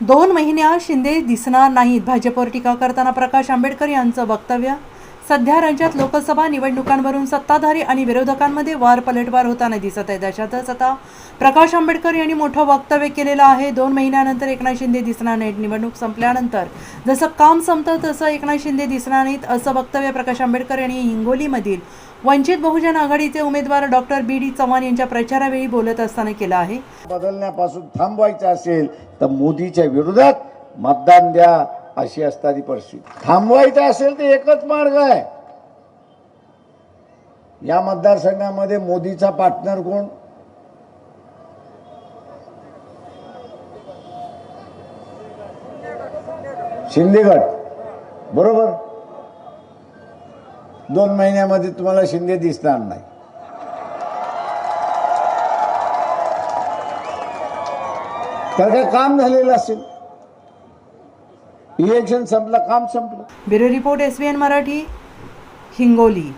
दोन महिन्या शिंदे दिसणार नाहीत. भाजपवर टीका करताना प्रकाश आंबेडकर यांचं वक्तव्य? सध्या राज्यात लोकसभा निवडणुकांवरून सत्ताधारी आणि विरोधकांमध्ये वार पलटवार होताना दिसत आहे. त्याच्यातच आता प्रकाश आंबेडकर यांनी मोठं वक्तव्य केलेलं आहे. दोन महिन्यानंतर एकनाथ शिंदे दिसणार नाहीत. निवडणूक संपल्यानंतर जसं काम संपतं तसं एकनाथ शिंदे दिसणार नाहीत असं वक्तव्य प्रकाश आंबेडकर यांनी हिंगोलीमधील वंचित बहुजन आघाडीचे उमेदवार डॉक्टर बी. डी. चव्हाण यांच्या प्रचारावेळी बोलत असताना केलं आहे. बदलण्यापासून थांबवायचं असेल तर मोदीच्या विरोधात मतदान द्या. अशी असणारी परिस्थिती. थांबवायचं असेल तर एकच मार्ग आहे. या मतदारसंघामध्ये मोदीचा पार्टनर कोण? शिंदेगड. बरोबर? दोन महिन्यामध्ये तुम्हाला शिंदे दिसणार नाही. तर काय काम झालेलं असेल. इलेक्शन संपलं काम संपलं. Bureau report S Marathi Hingoli.